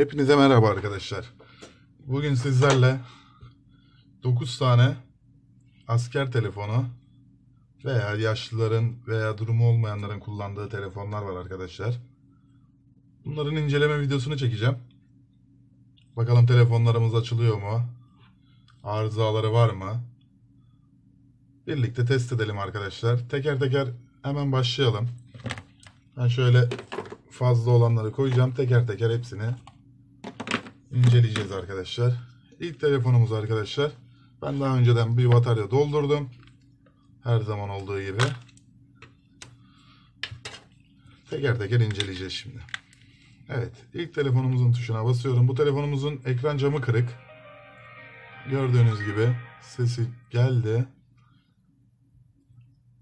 Hepinize merhaba arkadaşlar. Bugün sizlerle 9 tane asker telefonu veya yaşlıların veya durumu olmayanların kullandığı telefonlar var arkadaşlar. Bunların inceleme videosunu çekeceğim. Bakalım telefonlarımız açılıyor mu? Arızaları var mı? Birlikte test edelim arkadaşlar. Teker teker hemen başlayalım. Ben şöyle fazla olanları koyacağım. Teker teker hepsini inceleyeceğiz arkadaşlar. İlk telefonumuz arkadaşlar. Ben daha önceden bir batarya doldurdum. Her zaman olduğu gibi. Teker teker inceleyeceğiz şimdi. Evet. ilk telefonumuzun tuşuna basıyorum. Bu telefonumuzun ekran camı kırık. Gördüğünüz gibi sesi geldi.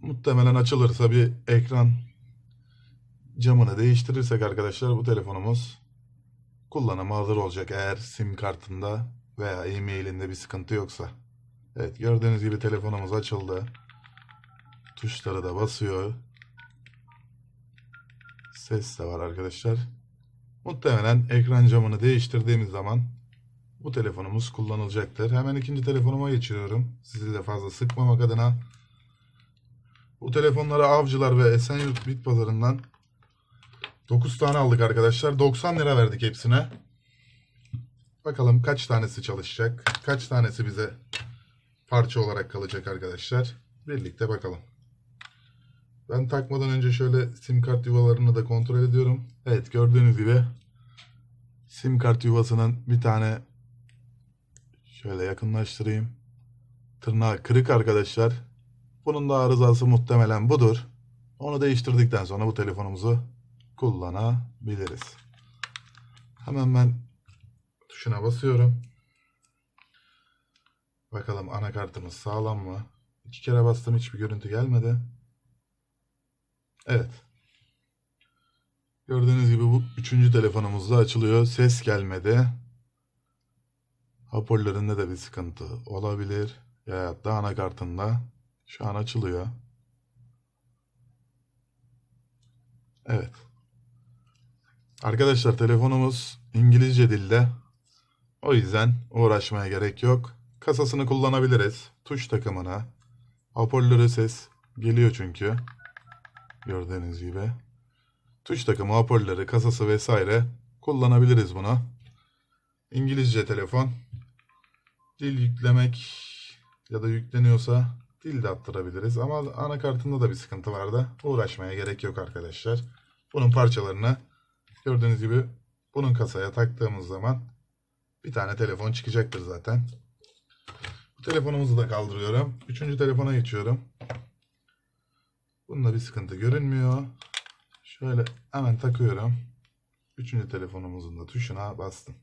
Muhtemelen açılırsa bir ekran camını değiştirirsek arkadaşlar bu telefonumuz kullanıma hazır olacak eğer sim kartında veya e-mailinde bir sıkıntı yoksa. Evet gördüğünüz gibi telefonumuz açıldı. Tuşları da basıyor. Ses de var arkadaşlar. Muhtemelen ekran camını değiştirdiğimiz zaman bu telefonumuz kullanılacaktır. Hemen ikinci telefonuma geçiyorum. Sizi de fazla sıkmamak adına. Bu telefonları Avcılar ve Esenyurt Bit Pazarı'ndan 9 tane aldık arkadaşlar. 90 lira verdik hepsine. Bakalım kaç tanesi çalışacak. Kaç tanesi bize parça olarak kalacak arkadaşlar. Birlikte bakalım. Ben takmadan önce şöyle sim kart yuvalarını da kontrol ediyorum. Evet gördüğünüz gibi sim kart yuvasının bir tane şöyle yakınlaştırayım. Tırnağı kırık arkadaşlar. Bunun da arızası muhtemelen budur. Onu değiştirdikten sonra bu telefonumuzu kullanabiliriz. Hemen ben tuşuna basıyorum. Bakalım anakartımız sağlam mı? İki kere bastım hiçbir görüntü gelmedi. Evet. Gördüğünüz gibi bu üçüncü telefonumuz da açılıyor. Ses gelmedi. Hoparlöründe de bir sıkıntı olabilir. Ya da anakartında. Şu an açılıyor. Evet. Arkadaşlar telefonumuz İngilizce dilde. O yüzden uğraşmaya gerek yok. Kasasını kullanabiliriz. Tuş takımını. Hoparlörü ses geliyor çünkü. Gördüğünüz gibi. Tuş takımı, hoparlörü, kasası vesaire kullanabiliriz bunu. İngilizce telefon. Dil yüklemek ya da yükleniyorsa dil de attırabiliriz. Ama anakartında da bir sıkıntı vardı. Uğraşmaya gerek yok arkadaşlar. Bunun parçalarını gördüğünüz gibi bunun kasaya taktığımız zaman bir tane telefon çıkacaktır zaten. Bu telefonumuzu da kaldırıyorum. Üçüncü telefona geçiyorum. Bunda bir sıkıntı görünmüyor. Şöyle hemen takıyorum. Üçüncü telefonumuzun da tuşuna bastım.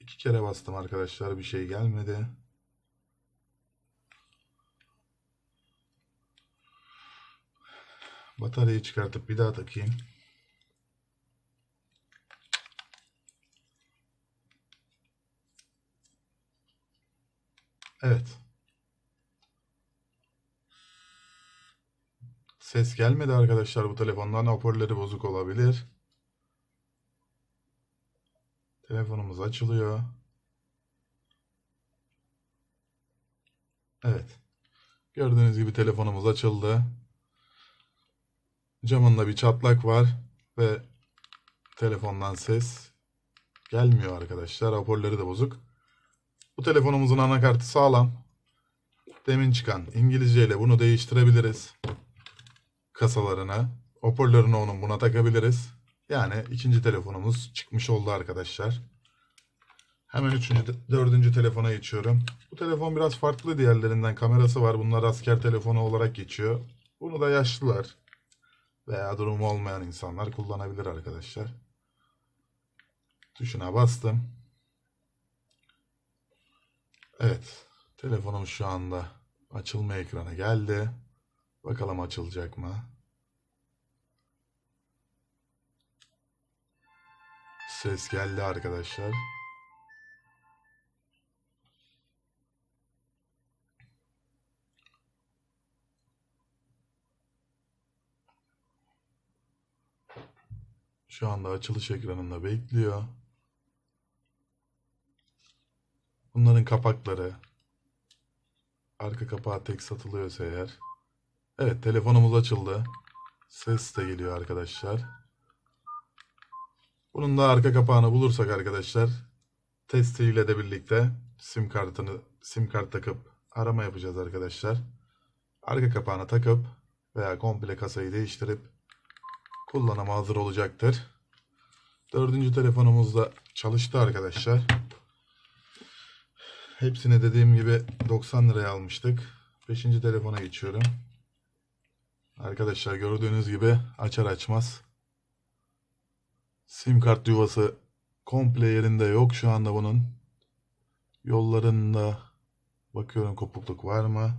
İki kere bastım arkadaşlar. Bir şey gelmedi. Bataryayı çıkartıp bir daha takayım. Evet. Ses gelmedi arkadaşlar bu telefondan. Hoparlörü bozuk olabilir. Telefonumuz açılıyor. Evet. Gördüğünüz gibi telefonumuz açıldı. Camında bir çatlak var ve telefondan ses gelmiyor arkadaşlar. Hoparlörü de bozuk. Bu telefonumuzun anakartı sağlam. Demin çıkan İngilizce ile bunu değiştirebiliriz. Kasalarına. Hoparlörünü onun buna takabiliriz. Yani ikinci telefonumuz çıkmış oldu arkadaşlar. Hemen üçüncü, dördüncü telefona geçiyorum. Bu telefon biraz farklı diğerlerinden. Kamerası var. Bunlar asker telefonu olarak geçiyor. Bunu da yaşlılar veya durumu olmayan insanlar kullanabilir arkadaşlar. Tuşuna bastım. Evet. Telefonum şu anda açılma ekranı geldi. Bakalım açılacak mı? Ses geldi arkadaşlar. Şu anda açılış ekranında bekliyor. Bunların kapakları arka kapağı tek satılıyorsa eğer. Evet telefonumuz açıldı. Ses de geliyor arkadaşlar. Bunun da arka kapağını bulursak arkadaşlar testiyle de birlikte sim kartını sim kart takıp arama yapacağız arkadaşlar. Arka kapağını takıp veya komple kasayı değiştirip kullanıma hazır olacaktır. Dördüncü telefonumuz da çalıştı arkadaşlar. Hepsini dediğim gibi 90 liraya almıştık. Beşinci telefona geçiyorum. Arkadaşlar gördüğünüz gibi açar açmaz sim kart yuvası komple yerinde yok şu anda bunun. Yollarında bakıyorum kopukluk var mı?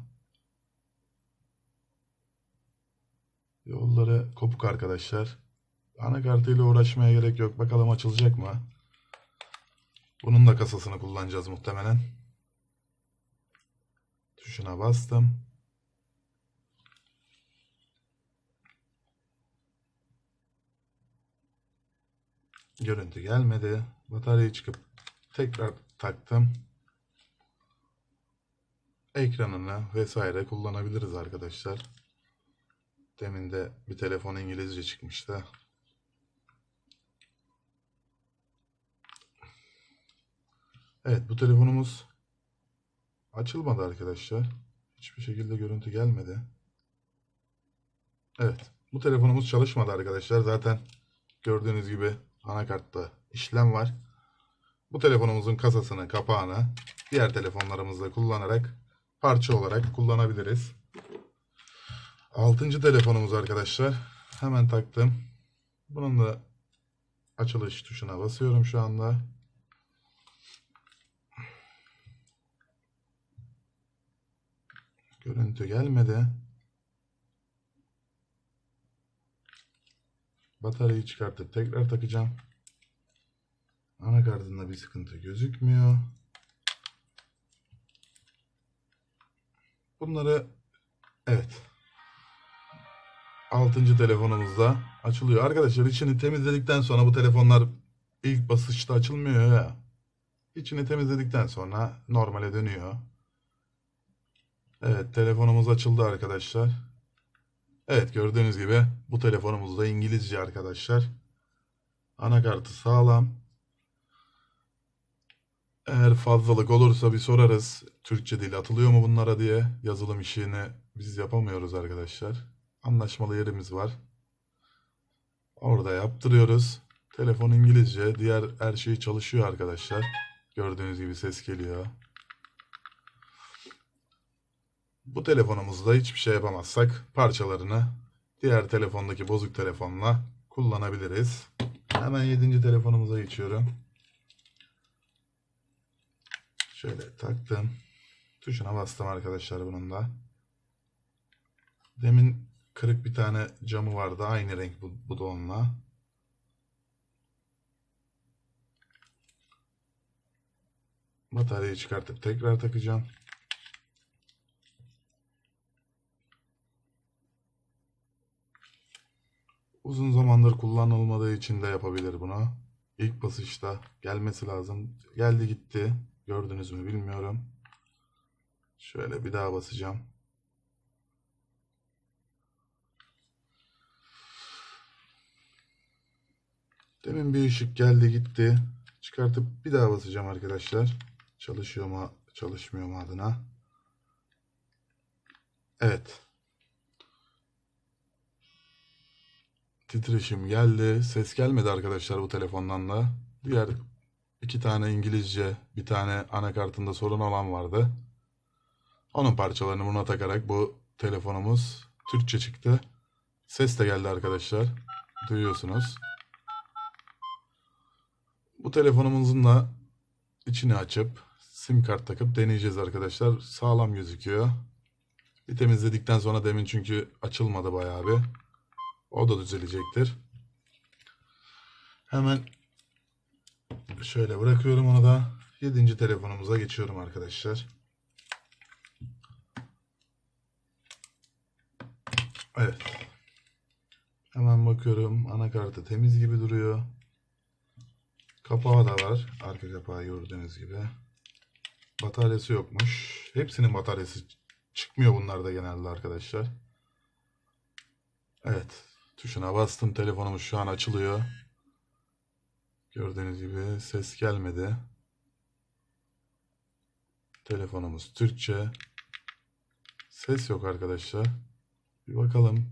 Yolları kopuk arkadaşlar. Anakartıyla uğraşmaya gerek yok. Bakalım açılacak mı? Bunun da kasasını kullanacağız muhtemelen. Tuşuna bastım. Görüntü gelmedi. Bataryayı çıkıp tekrar taktım. Ekranını vesaire kullanabiliriz arkadaşlar. Demin de bir telefon İngilizce çıkmıştı. Evet bu telefonumuz açılmadı arkadaşlar. Hiçbir şekilde görüntü gelmedi. Evet bu telefonumuz çalışmadı arkadaşlar. Zaten gördüğünüz gibi anakartta işlem var. Bu telefonumuzun kasasını, kapağını diğer telefonlarımızda kullanarak parça olarak kullanabiliriz. Altıncı telefonumuz arkadaşlar. Hemen taktım. Bunun da açılış tuşuna basıyorum şu anda. Görüntü gelmedi. Bataryayı çıkartıp tekrar takacağım. Anakartında bir sıkıntı gözükmüyor. Bunları evet. Altıncı telefonumuzda açılıyor. Arkadaşlar içini temizledikten sonra bu telefonlar ilk basışta açılmıyor ya. İçini temizledikten sonra normale dönüyor. Evet telefonumuz açıldı arkadaşlar. Evet gördüğünüz gibi bu telefonumuz da İngilizce arkadaşlar. Anakartı sağlam. Eğer fazlalık olursa bir sorarız. Türkçe dil atılıyor mu bunlara diye. Yazılım işini biz yapamıyoruz arkadaşlar. Anlaşmalı yerimiz var. Orada yaptırıyoruz. Telefon İngilizce. Diğer her şey çalışıyor arkadaşlar. Gördüğünüz gibi ses geliyor. Bu telefonumuzda hiçbir şey yapamazsak parçalarını diğer telefondaki bozuk telefonla kullanabiliriz. Hemen 7. telefonumuza geçiyorum. Şöyle taktım. Tuşuna bastım arkadaşlar bunun da. Demin kırık bir tane camı vardı. Aynı renk bu, bu da onunla. Bataryayı çıkartıp tekrar takacağım. Uzun zamandır kullanılmadığı için de yapabilir bunu. İlk basışta gelmesi lazım. Geldi gitti. Gördünüz mü bilmiyorum. Şöyle bir daha basacağım. Demin bir ışık geldi gitti. Çıkartıp bir daha basacağım arkadaşlar. Çalışıyor mu çalışmıyor mu adına. Evet. Titreşim geldi. Ses gelmedi arkadaşlar bu telefondan da. Diğer iki tane İngilizce, bir tane anakartında sorun olan vardı. Onun parçalarını buna takarak bu telefonumuz Türkçe çıktı. Ses de geldi arkadaşlar. Duyuyorsunuz. Bu telefonumuzun da içini açıp sim kart takıp deneyeceğiz arkadaşlar. Sağlam gözüküyor. Bir temizledikten sonra demin çünkü açılmadı bayağı bir. O da düzelecektir. Hemen şöyle bırakıyorum onu da. Yedinci telefonumuza geçiyorum arkadaşlar. Evet. Hemen bakıyorum. Anakartı temiz gibi duruyor. Kapağı da var. Arka kapağı gördüğünüz gibi. Bataryası yokmuş. Hepsinin bataryası çıkmıyor bunlarda genelde arkadaşlar. Evet. Tuşuna bastım. Telefonumuz şu an açılıyor. Gördüğünüz gibi ses gelmedi. Telefonumuz Türkçe. Ses yok arkadaşlar. Bir bakalım.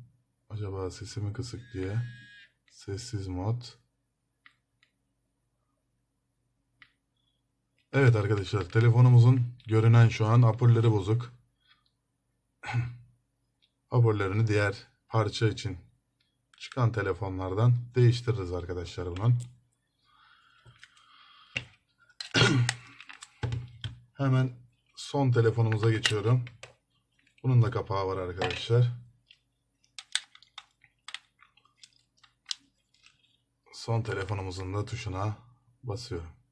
Acaba sesi mi kısık diye. Sessiz mod. Evet arkadaşlar telefonumuzun görünen şu an apurları bozuk. Hoparlörünü diğer parça için çıkan telefonlardan değiştiririz arkadaşlar bunun. Hemen son telefonumuza geçiyorum. Bunun da kapağı var arkadaşlar. Son telefonumuzun da tuşuna basıyorum.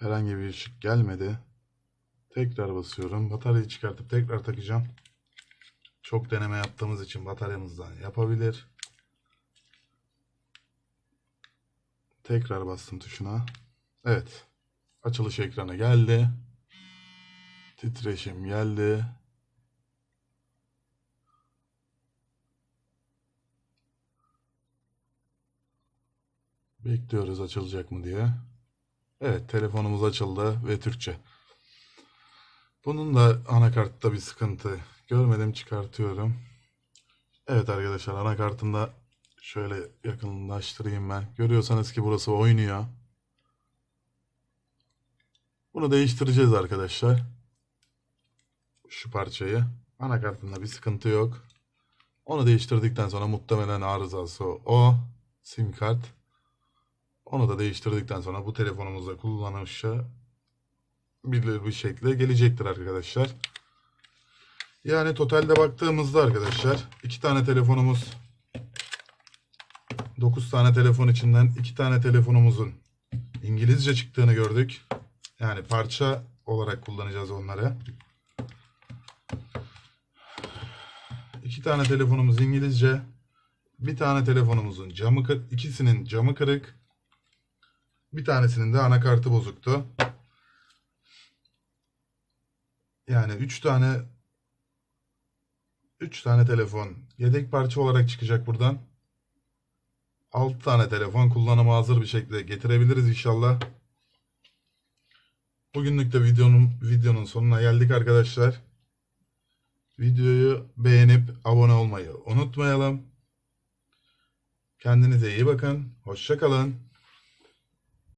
Herhangi bir ışık gelmedi. Tekrar basıyorum. Bataryayı çıkartıp tekrar takacağım. Çok deneme yaptığımız için bataryamızdan yapabilir. Tekrar bastım tuşuna. Evet. Açılış ekranı geldi. Titreşim geldi. Bekliyoruz açılacak mı diye. Evet telefonumuz açıldı ve Türkçe. Bunun da anakartta bir sıkıntı. Görmedim çıkartıyorum. Evet arkadaşlar anakartında şöyle yakınlaştırayım ben. Görüyorsanız ki burası oynuyor. Bunu değiştireceğiz arkadaşlar. Şu parçayı. Anakartında bir sıkıntı yok. Onu değiştirdikten sonra muhtemelen arızası o. Sim kart. Onu da değiştirdikten sonra bu telefonumuzda kullanışa bilir bir şekilde gelecektir arkadaşlar. Yani totalde baktığımızda arkadaşlar iki tane telefonumuz 9 tane telefon içinden 2 tane telefonumuzun İngilizce çıktığını gördük. Yani parça olarak kullanacağız onları. İki tane telefonumuz İngilizce. Bir tane telefonumuzun camı kır- ikisinin camı kırık. Bir tanesinin de anakartı bozuktu. Yani 3 tane 3 tane telefon yedek parça olarak çıkacak buradan. 6 tane telefon kullanıma hazır bir şekilde getirebiliriz inşallah. Bugünlük de videonun videonun sonuna geldik arkadaşlar. Videoyu beğenip abone olmayı unutmayalım. Kendinize iyi bakın. Hoşça kalın.